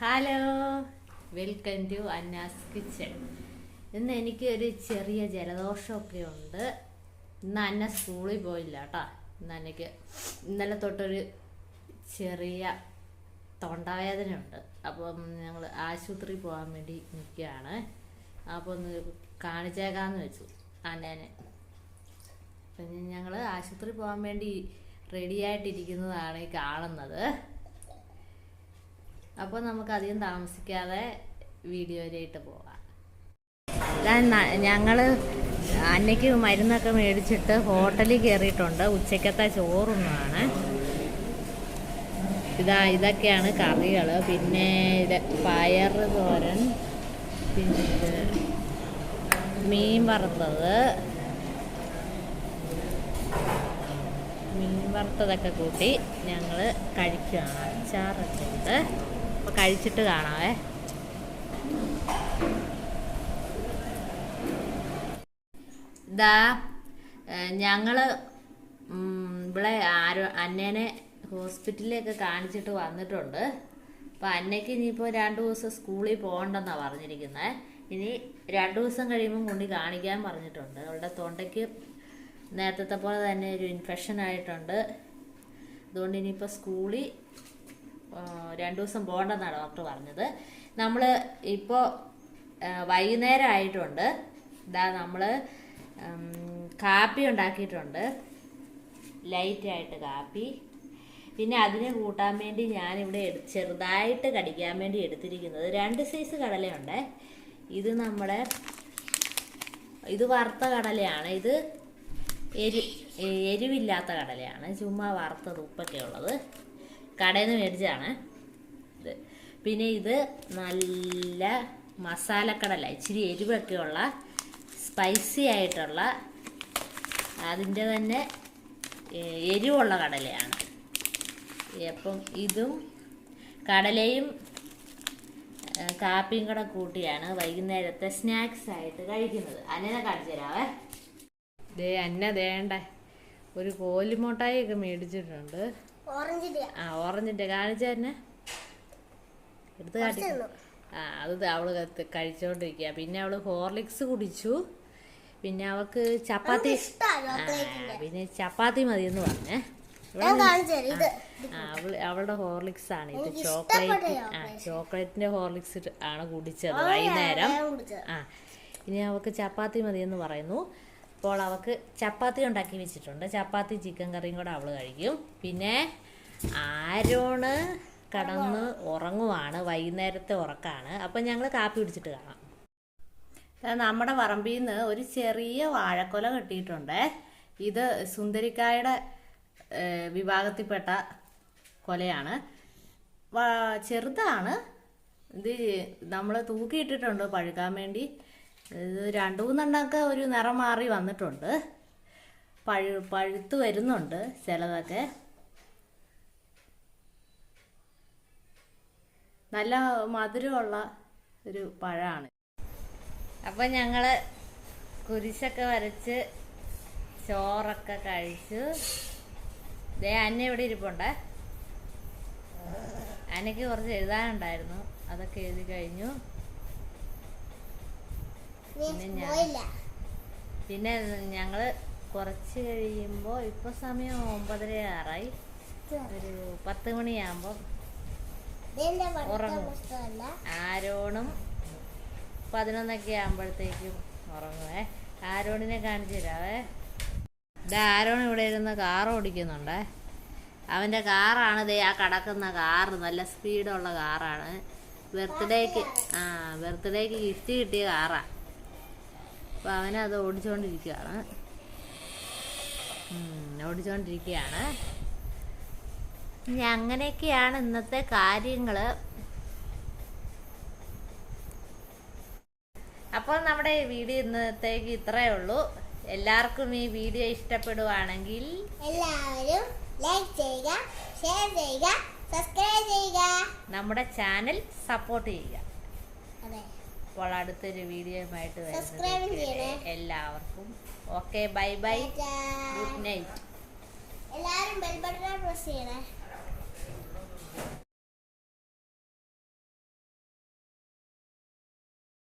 Hello welcome to Anna's kitchen ഇന്ന് എനിക്ക് ഒരു ചെറിയ ജലദോഷമൊക്കെ ഉണ്ട്. ഇന്ന് അന്ന സ്കൂളിൽ പോയില്ല കേട്ടോ. ഇന്ന് എനിക്ക് ഇന്നലെ തൊട്ടൊരു ചെറിയ തൊണ്ടവേദനയുണ്ട്. അപ്പം ഞങ്ങൾ ആശുപത്രിയിൽ പോകാൻ വേണ്ടി നിൽക്കുകയാണ്. അപ്പോൾ ഒന്ന് കാണിച്ചേക്കാമെന്ന് വെച്ചു അന്നേനെ. ഞങ്ങൾ ആശുപത്രി പോകാൻ വേണ്ടി റെഡിയായിട്ടിരിക്കുന്നതാണ് ഈ കാണുന്നത്. അപ്പോൾ നമുക്ക് അധികം താമസിക്കാതെ വീഡിയോയിലേക്ക് പോവാം. ഞങ്ങൾ അന്നയ്ക്ക് മരുന്നൊക്കെ മേടിച്ചിട്ട് ഹോട്ടലിൽ കയറിയിട്ടുണ്ട്. ഉച്ചക്കത്തെ ചോറുണ്ണാണ് ഇതാ ഇതൊക്കെയാണ് കറികൾ പിന്നെ ഇത് പയർ തോരൻ പിന്നെ മീൻ വറുത്തത്. മീൻ വറുത്തതൊക്കെ കൂട്ടി ഞങ്ങൾ കഴിക്കുകയാണ് അച്ചാറൊക്കെ ഉണ്ട് അപ്പോൾ കഴിച്ചിട്ട് കാണാവേ. ഇതാ ഞങ്ങൾ ഇവിടെ ആരോ അന്നേനെ ഹോസ്പിറ്റലിലേക്ക് കാണിച്ചിട്ട് വന്നിട്ടുണ്ട്. അപ്പം അന്നയ്ക്ക് ഇനിയിപ്പോൾ രണ്ട് ദിവസം സ്കൂളിൽ പോകണ്ടെന്നാണ് പറഞ്ഞിരിക്കുന്നത് ഇനി രണ്ട് ദിവസം കഴിയുമ്പോൾ കൊണ്ട് കാണിക്കാൻ പറഞ്ഞിട്ടുണ്ട്. അവളുടെ തൊണ്ടയ്ക്ക് നേരത്തെ പോലെ തന്നെ ഒരു ഇൻഫെക്ഷൻ ആയിട്ടുണ്ട്. അതുകൊണ്ട് ഇനിയിപ്പോൾ സ്കൂളിൽ രണ്ട് ദിവസം പോകണ്ടെന്നാണ് ഡോക്ടർ പറഞ്ഞത്. നമ്മൾ ഇപ്പോൾ വൈകുന്നേരം ആയിട്ടുണ്ട് ഇതാ നമ്മൾ കാപ്പി ഉണ്ടാക്കിയിട്ടുണ്ട്. ലൈറ്റായിട്ട് കാപ്പി. പിന്നെ അതിനെ കൂട്ടാൻ വേണ്ടി ഞാനിവിടെ ചെറുതായിട്ട് കടിക്കാൻ വേണ്ടി എടുത്തിരിക്കുന്നത്. രണ്ട് സൈസ് കടലയുണ്ട്. ഇത് നമ്മുടെ ഇത് വറുത്ത കടലയാണ്. ഇത് എരി എരിവില്ലാത്ത കടലയാണ്. ചുമ്മാ വറുത്തത് ഉപ്പൊക്കെ ഉള്ളത്. കടയിൽ നിന്ന് മേടിച്ചതാണ്. ഇത് പിന്നെ ഇത് നല്ല മസാലക്കടല ഇച്ചിരി എരിവൊക്കെ ഉള്ള സ്പൈസി ആയിട്ടുള്ള അതിന്റെ തന്നെ എരിവുള്ള കടലയാണ്. അപ്പം ഇതും കടലയും കാപ്പിയും കൂടെ കൂട്ടിയാണ് വൈകുന്നേരത്തെ സ്നാക്സ് ആയിട്ട് കഴിക്കുന്നത്. അന്നനെ കാണിച്ചു തരാവേ. ദേ അന്ന ദേണ്ട ഒരു കോലിമോട്ടായി ഒക്കെ മേടിച്ചിട്ടുണ്ട്. ആ ഓറഞ്ചിന്റെ. കാണിച്ച തന്നെ. എടുത്ത് കാട്ടി. ആ അത് അവൾ കഴിച്ചോണ്ടിരിക്കുക പിന്നെ അവൾ ഹോർലിക്സ് കുടിച്ചു. പിന്നെ അവൾക്ക് ചപ്പാത്തി. പിന്നെ ചപ്പാത്തി മതി എന്ന് പറഞ്ഞേ അവൾ അവളുടെ ഹോർലിക്സ് ആണ് ഇത്. ചോക്ലേറ്റ് ആ ചോക്ലേറ്റിന്റെ ഹോർലിക്സ് ആണ് കുടിച്ചത് വൈകുന്നേരം. ആ ഇനി അവൾക്ക് ചപ്പാത്തി മതി എന്ന് പറയുന്നു. അപ്പോൾ അവൾക്ക് ചപ്പാത്തി ഉണ്ടാക്കി വെച്ചിട്ടുണ്ട്. ചപ്പാത്തി ചിക്കൻ കറിയും കൂടെ അവൾ കഴിക്കും. പിന്നെ ആരോണ് കടന്ന് ഉറങ്ങുവാണ്. വൈകുന്നേരത്തെ ഉറക്കാണ്. അപ്പം ഞങ്ങൾ കാപ്പി പിടിച്ചിട്ട് കാണാം. നമ്മുടെ പറമ്പിൽ നിന്ന് ഒരു ചെറിയ വാഴക്കൊല കിട്ടിയിട്ടുണ്ട്. ഇത് സുന്ദരിക്കായുടെ വിഭാഗത്തിൽപ്പെട്ട കൊലയാണ്. ചെറുതാണ്. ഇത് നമ്മൾ തൂക്കിയിട്ടിട്ടുണ്ട് പഴുക്കാൻ വേണ്ടി. ഇത് രണ്ട് മൂന്നെണ്ണമൊക്കെ ഒരു നിറം മാറി വന്നിട്ടുണ്ട്. പഴു പഴുത്ത് വരുന്നുണ്ട് ചിലതൊക്കെ. നല്ല മധുരമുള്ള ഒരു പഴമാണ്. അപ്പം ഞങ്ങൾ കുരിശൊക്കെ വരച്ച് ചോറൊക്കെ കഴിച്ചു. ദേ അന്ന ഇവിടെ ഇരിപ്പുണ്ടേ. അന്നയ്ക്ക് കുറച്ച് എഴുതാനുണ്ടായിരുന്നു. അതൊക്കെ എഴുതി കഴിഞ്ഞു. പിന്നെ ഞാൻ- പിന്നെ ഞങ്ങൾ കുറച്ച് കഴിയുമ്പോൾ ഇപ്പോൾ സമയം ഒമ്പതര ആറായി. ഒരു പത്ത് മണിയാകുമ്പോൾ ഉറങ്ങും. ആരോണും പതിനൊന്നൊക്കെ ആകുമ്പോഴത്തേക്കും ഉറങ്ങുവേ. ആരോണിനെ കാണിച്ചു തരാവേ. ഇതാ ആരോൺ ഇവിടെ ഇരുന്ന് കാർ ഓടിക്കുന്നുണ്ടേ. അവന്റെ കാറാണ് ദേ ആ കടക്കുന്ന കാറ്. നല്ല സ്പീഡുള്ള കാറാണ്. ബർത്ത്ഡേക്ക് ആ ബർത്ത്ഡേക്ക് ഗിഫ്റ്റ് കിട്ടിയ കാറാണ് അപ്പോൾ അവനത് ഓടിച്ചുകൊണ്ടിരിക്കുകയാണ് ഓടിച്ചോണ്ടിരിക്കുകയാണ് ഓടിച്ചുകൊണ്ടിരിക്കുകയാണ് ഇനി അങ്ങനെയൊക്കെയാണ് ഇന്നത്തെ കാര്യങ്ങൾ അപ്പോൾ നമ്മുടെ ഈ വീഡിയോ ഇന്നത്തേക്ക് ഇത്രയേ ഉള്ളൂ. എല്ലാവർക്കും ഈ വീഡിയോ ഇഷ്ടപ്പെടുവാണെങ്കിൽ എല്ലാവരും ലൈക്ക് ചെയ്യുക ഷെയർ ചെയ്യുക സബ്സ്ക്രൈബ് ചെയ്യുക. നമ്മുടെ ചാനൽ സപ്പോർട്ട് ചെയ്യുക. അതെ. അപ്പോൾ അടുത്തൊരു വീഡിയോയുമായിട്ട് വരുന്നത്. എല്ലാവർക്കും. Okay bye bye good night എല്ലാവരും ബെൽ ബട്ടൺ പ്രസ് ചെയ്യണേ.